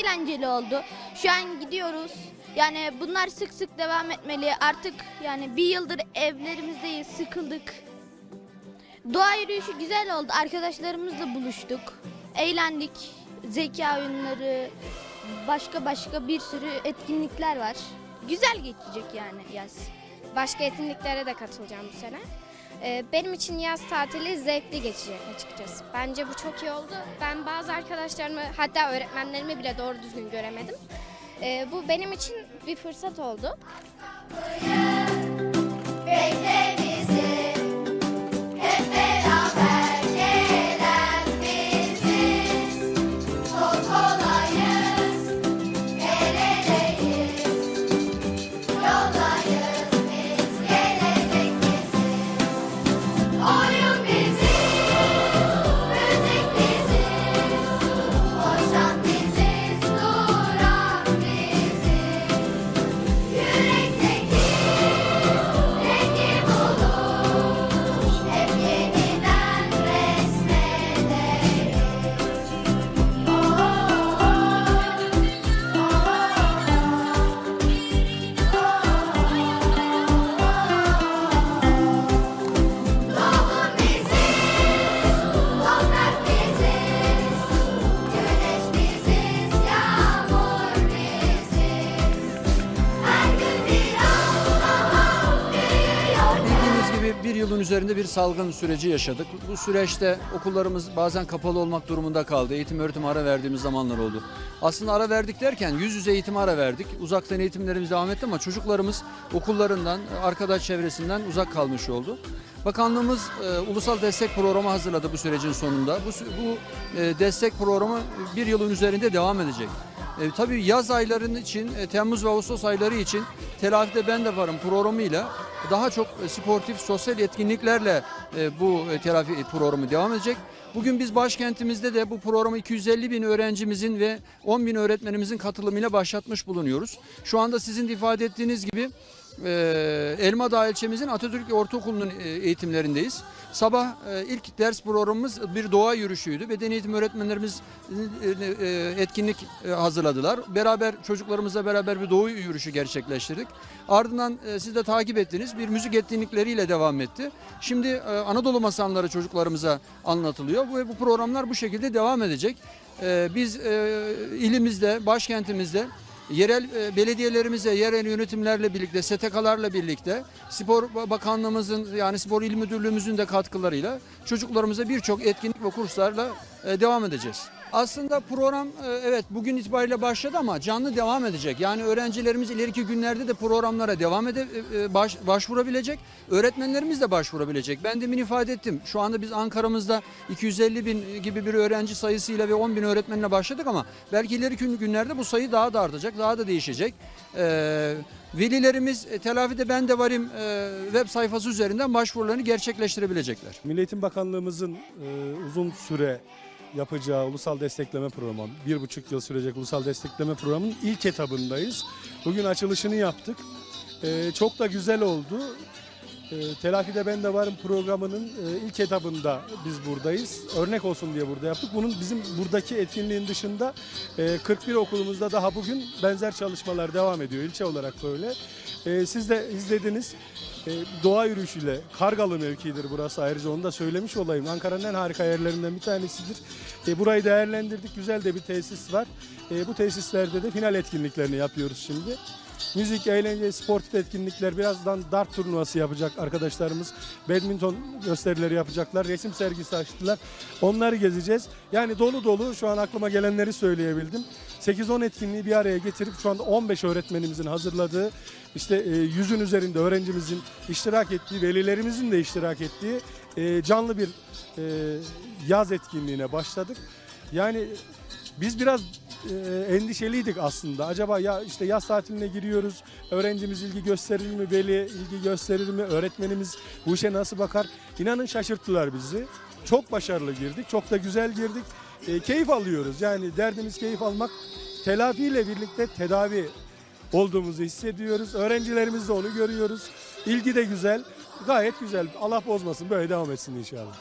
eğlenceli oldu. Şu an gidiyoruz. Yani bunlar sık sık devam etmeli. Artık yani bir yıldır evlerimizdeyiz, sıkıldık. Doğa yürüyüşü güzel oldu. Arkadaşlarımızla buluştuk. Eğlendik. Zeka oyunları, başka başka bir sürü etkinlikler var. Güzel geçecek yani yaz. Başka etkinliklere de katılacağım bu sene. Ee, Benim için yaz tatili zevkli geçecek açıkçası. Bence bu çok iyi oldu. Ben bazı arkadaşlarımı hatta öğretmenlerimi bile doğru düzgün göremedim. Ee, Bu benim için bir fırsat oldu. Bir yılın üzerinde bir salgın süreci yaşadık. Bu süreçte okullarımız bazen kapalı olmak durumunda kaldı. Eğitim öğretim ara verdiğimiz zamanlar oldu. Aslında ara verdik derken yüz yüze eğitim ara verdik. Uzaktan eğitimlerimiz devam etti ama çocuklarımız okullarından, arkadaş çevresinden uzak kalmış oldu. Bakanlığımız e, ulusal destek programı hazırladı bu sürecin sonunda. Bu, bu e, destek programı bir yılın üzerinde devam edecek. E, tabii yaz aylarının için, e, Temmuz ve Ağustos ayları için Telafide Ben de Varım programıyla daha çok e, sportif, sosyal etkinliklerle e, bu e, telafi programı devam edecek. Bugün biz başkentimizde de bu programı 250 bin öğrencimizin ve 10 bin öğretmenimizin katılımıyla başlatmış bulunuyoruz. Şu anda sizin de ifade ettiğiniz gibi e, Elmadağ ilçemizin Atatürk Ortaokulu'nun e, eğitimlerindeyiz. Sabah e, ilk ders programımız bir doğa yürüyüşüydü. Beden eğitim öğretmenlerimiz e, etkinlik hazırladılar. Beraber çocuklarımızla beraber bir doğa yürüyüşü gerçekleştirdik. Ardından e, siz de takip ettiniz. Bir müzik etkinlikleriyle devam etti. Şimdi Anadolu masalları çocuklarımıza anlatılıyor. Bu, bu programlar bu şekilde devam edecek. Biz ilimizde, başkentimizde yerel e, belediyelerimizle, yerel yönetimlerle birlikte, STK'larla birlikte Spor Bakanlığımızın yani Spor İl Müdürlüğümüzün de katkılarıyla çocuklarımıza birçok etkinlik ve kurslarla e, devam edeceğiz. Aslında program e, evet bugün itibariyle başladı ama canlı devam edecek. Yani öğrencilerimiz ileriki günlerde de programlara devam ede e, baş- başvurabilecek. Öğretmenlerimiz de başvurabilecek. Ben demin ifade ettim. Şu anda biz Ankara'mızda 250 bin gibi bir öğrenci sayısıyla ve 10 bin öğretmenle başladık ama belki ileriki günlerde bu sayı daha da artacak, daha da değişecek. Ee, velilerimiz e, telafide ben de varım e, web sayfası üzerinden başvurularını gerçekleştirebilecekler. Milli Eğitim Bakanlığımızın e, uzun süre yapacağı ulusal destekleme programı, bir buçuk yıl sürecek ulusal destekleme programının ilk etabındayız. Bugün açılışını yaptık. E, çok da güzel oldu. E, Telafide Ben de Varım programının e, ilk etabında biz buradayız. Örnek olsun diye burada yaptık. Bunun bizim buradaki etkinliğin dışında e, 41 okulumuzda daha bugün benzer çalışmalar devam ediyor. İlçe olarak böyle. E, siz de izlediniz. E, doğa yürüyüşüyle Kargalı mevkidir burası ayrıca onu da söylemiş olayım. Ankara'nın en harika yerlerinden bir tanesidir. E, burayı değerlendirdik. Güzel de bir tesis var. E, bu tesislerde de final etkinliklerini yapıyoruz şimdi. Müzik, eğlence, sportif etkinlikler, birazdan dart turnuvası yapacak arkadaşlarımız. Badminton gösterileri yapacaklar, resim sergisi açtılar. Onları gezeceğiz. Yani dolu dolu şu an aklıma gelenleri söyleyebildim. 8-10 etkinliği bir araya getirip şu anda 15 öğretmenimizin hazırladığı, işte e, yüzün üzerinde öğrencimizin iştirak ettiği, velilerimizin de iştirak ettiği e, canlı bir e, yaz etkinliğine başladık. Yani biz biraz e, endişeliydik aslında. Acaba ya işte yaz tatiline giriyoruz. Öğrencimiz ilgi gösterir mi? Veli ilgi gösterir mi? Öğretmenimiz bu işe nasıl bakar? İnanın şaşırttılar bizi. Çok başarılı girdik. Çok da güzel girdik. E, keyif alıyoruz. Yani derdimiz keyif almak. Telafiyle birlikte tedavi olduğumuzu hissediyoruz. Öğrencilerimiz de onu görüyoruz. İlgi de güzel. Gayet güzel. Allah bozmasın. Böyle devam etsin inşallah.